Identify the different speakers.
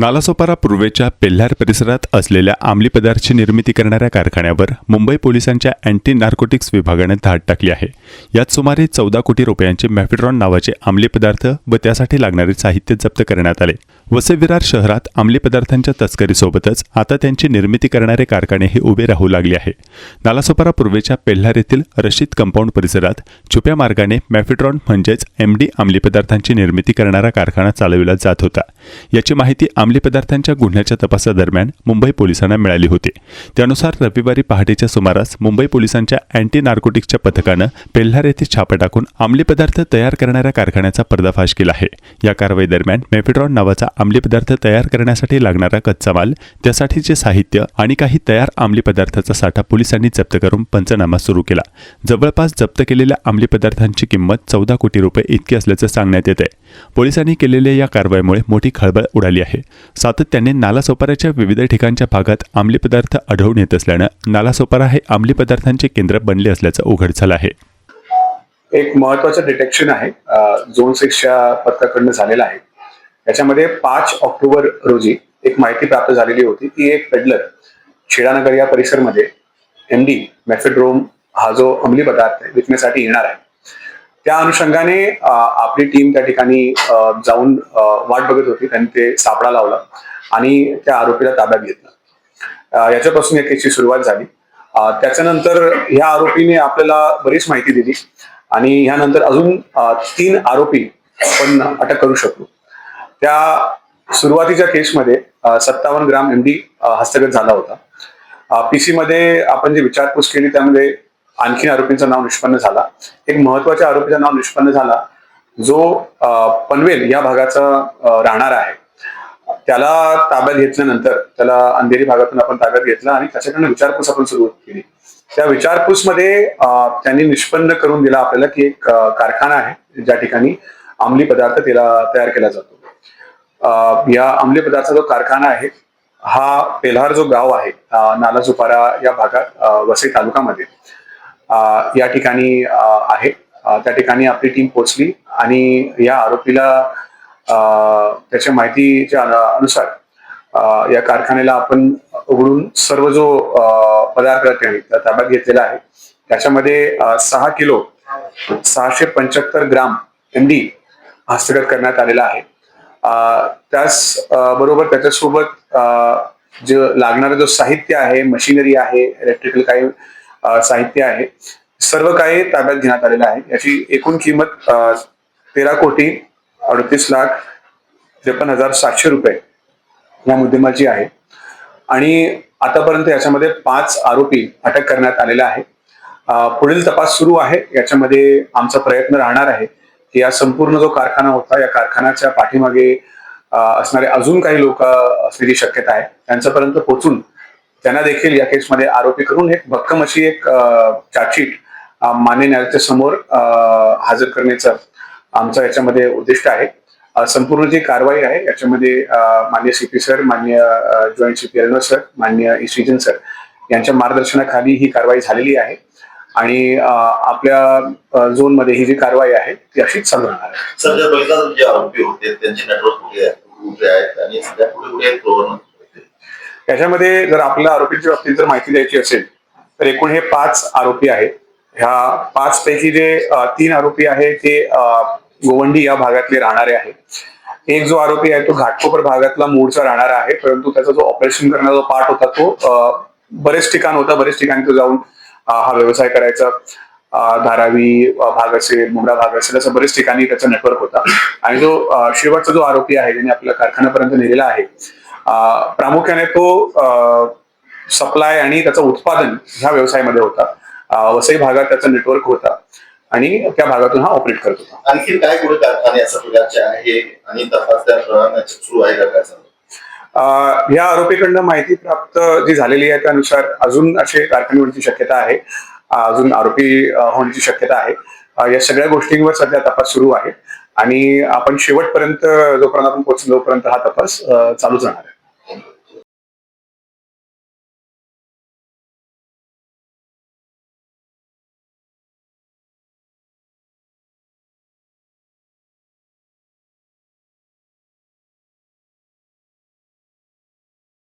Speaker 1: नालासोपारा पूर्वेच्या पेल्हार परिसरात असलेल्या अंमली पदार्थ निर्मिती करणाऱ्या कारखान्यावर मुंबई पोलिसांच्या अँटी नार्कोटिक्स विभागाने धाड टाकली आहे. यात सुमारे चौदा कोटी रुपयांचे मॅफिड्रॉन नावाचे अंमली पदार्थ व त्यासाठी लागणारे साहित्य जप्त करण्यात आले. वसविरार शहरात अंमली पदार्थांच्या तस्करीसोबतच आता त्यांची निर्मिती करणारे कारखानेही उभे राहू लागले आहे. नालासोपारा पूर्वेच्या पेल्हार येथील रशीद कंपाऊंड परिसरात छुप्या मार्गाने मॅफिड्रॉन म्हणजेच एम डी अंमली पदार्थांची निर्मिती करणारा कारखाना चालविला जात होता. याची माहिती अंमली पदार्थांच्या गुन्ह्याच्या तपासादरम्यान मुंबई पोलिसांना मिळाली होती. त्यानुसार रविवारी पहाटेच्या सुमारास मुंबई पोलिसांच्या अँटी नार्कोटिक्सच्या पथकानं पेल्हार येथे छापा टाकून अंमली पदार्थ तयार करणाऱ्या कारखान्याचा पर्दाफाश केला आहे. या कारवाई दरम्यान मेफिड्रॉन नावाचा अंमली पदार्थ तयार करण्यासाठी लागणारा कच्चा माल त्यासाठीचे साहित्य आणि काही तयार अंमली पदार्थाचा साठा पोलिसांनी जप्त करून पंचनामा सुरू केला. जवळपास जप्त केलेल्या अंमली पदार्थांची किंमत चौदा कोटी रुपये इतकी असल्याचं सांगण्यात येत आहे पोलिसांनी केलेल्या या कारवाईमुळे मोठी खळबळ उडाली आहे. सातत्याने नालासोपाऱ्याच्या विविध ठिकाणच्या भागात अंमली पदार्थ आढळून येत असल्यानं नालासोपारा हे अंमली पदार्थांचे केंद्र बनले असल्याचं उघड झालं आहे.
Speaker 2: एक महत्वाचं डिटेक्शन आहे. झोन सिक्सच्या पथकाकडनं झालेलं आहे. याच्यामध्ये पाच ऑक्टोबर रोजी एक माहिती प्राप्त झालेली होती. की एक पेडलर शिडानगर या परिसरमध्ये एम डी मॅफेड्रोम हा जो अंमली पदार्थ विकण्यासाठी येणार आहे. त्या अनुषंगाने आपली टीम त्या ठिकाणी जाऊन वाट बघत होती. त्यांनी ते सापडा लावला आणि त्या आरोपीला ताब्यात घेतलं. याच्यापासून या केसची सुरुवात झाली. त्याच्यानंतर ह्या आरोपीने आपल्याला बरीच माहिती दिली आणि ह्यानंतर अजून तीन आरोपी आपण अटक करू शकलो. त्या सुरुवातीच्या केसमध्ये सत्तावन्न ग्राम एमडी हस्तगत झाला होता. पीसी मध्ये आपण जी विचारपूस केली त्यामध्ये आणखी आरोपींचं नाव निष्पन्न झाला. एक महत्त्वाच्या आरोपीचं नाव निष्पन्न झाला जो पनवेल या भागाचा राहणार आहे. त्याला ताब्यात घेतल्यानंतर त्याला अंधेरी भागातून आपण ताब्यात घेतला आणि त्याच्याकडनं विचारपूस आपण सुरू केली. त्या विचारपूसमध्ये मध्ये त्यांनी निष्पन्न करून दिला आपल्याला की एक कारखाना आहे ज्या ठिकाणी अंमली पदार्थ त्याला तयार केला जातो. या अंमली पदार्थ जो कारखाना आहे हा पेल्हार जो गाव आहे नाला सुपारा या भागात वसई तालुक्यामध्ये या ठिकाणी आहे. त्या ठिकाणी आपली टीम पोहोचली आणि या आरोपीला अ, त्याच्या माहितीच्या अनुसार या कारखान्याला आपण उघडून सर्व जो पदार्थ त्यांनी ताब्यात घेतलेला आहे. त्याच्यामध्ये सहा किलो सहाशे पंच्याहत्तर ग्राम एमडी हस्तगत करण्यात आलेला आहे. त्याच बरोबर त्याच्यासोबत जे लागणारं जो साहित्य आहे मशिनरी आहे इलेक्ट्रिकल काही साहित्य आहे सर्व काही ताब्यात घेण्यात आलेलं आहे. याची एकूण किंमत तेरा कोटी अडतीस लाख त्रेपन्न हजार सातशे रुपये या मुद्देमाची आहे. आणि आतापर्यंत याच्यामध्ये पाच आरोपी अटक करण्यात आलेला आहे पुढील तपास सुरू आहे. याच्यामध्ये आमचा प्रयत्न राहणार आहे. की या संपूर्ण जो कारखाना होता या कारखान्याच्या पाठीमागे असणारे अजून काही लोक असण्याची शक्यता आहे. त्यांच्यापर्यंत पोहोचून त्यांना देखील या केसमध्ये आरोपी करून एक भक्कम अशी एक चार्जशीट मान्य न्यायालयाच्या समोर हजर करण्याचं आमचं याच्यामध्ये उद्दिष्ट आहे. संपूर्ण जी कारवाई आहे याच्यामध्ये मान्य सीपी सर मान्य जॉईंट सीपी रेल्वे सर मान्य इसिजन सर यांच्या मार्गदर्शनाखाली ही कारवाई झालेली आहे. आणि आपल्या झोनमध्ये ही जी कारवाई आहे ती अशीच चालू राहणार आहे
Speaker 3: बघितलं जे आरोपी होते त्यांचे नेटवर्क कुठे आहेत? आणि सध्या कुठे कुठे आहेत प्रवर्तन? होते.
Speaker 2: याच्यामध्ये जर आपल्याला आरोपींच्या बाबतीत जर माहिती द्यायची असेल तर एकूण हे पाच आरोपी आहेत. ह्या पाच पैकी जे तीन आरोपी आहे ते गोवंडी या भागातले राहणारे आहेत. एक जो आरोपी आहे तो घाटकोपर भागातला मूळचा राहणारा आहे परंतु त्याचा जो ऑपरेशन करण्याचा जो पार्ट होता तो बरेच ठिकाण होता. बरेच ठिकाणी तो जाऊन हा व्यवसाय करायचा. धारावी भाग असेल मुंब्रा भाग असेल असं बरेच ठिकाणी त्याचा नेटवर्क होता. आणि जो शेवटचा जो आरोपी आहे ज्याने आपल्या कारखान्यापर्यंत नेलेला आहे प्रामुख्याने तो सप्लाय आणि त्याचं उत्पादन ह्या व्यवसायामध्ये होता. वसई भागात त्याचा नेटवर्क होता आणि त्या भागातून हा ऑपरेट करत होता.
Speaker 3: आणखी काय कुठे कारखाने अशा प्रकारचे आहे? आणि तपास त्या प्रमाणात सुरू आहे का
Speaker 2: या आरोपीकडनं माहिती प्राप्त जी झालेली आहे त्यानुसार अजून असे कारखाने होण्याची शक्यता आहे. अजून आरोपी होण्याची शक्यता आहे. या सगळ्या गोष्टींवर सध्या तपास सुरू आहे आणि आपण शेवटपर्यंत जोपर्यंत आपण पोहोचलो तोपर्यंत हा तपास चालू चालूच राहणार आहे.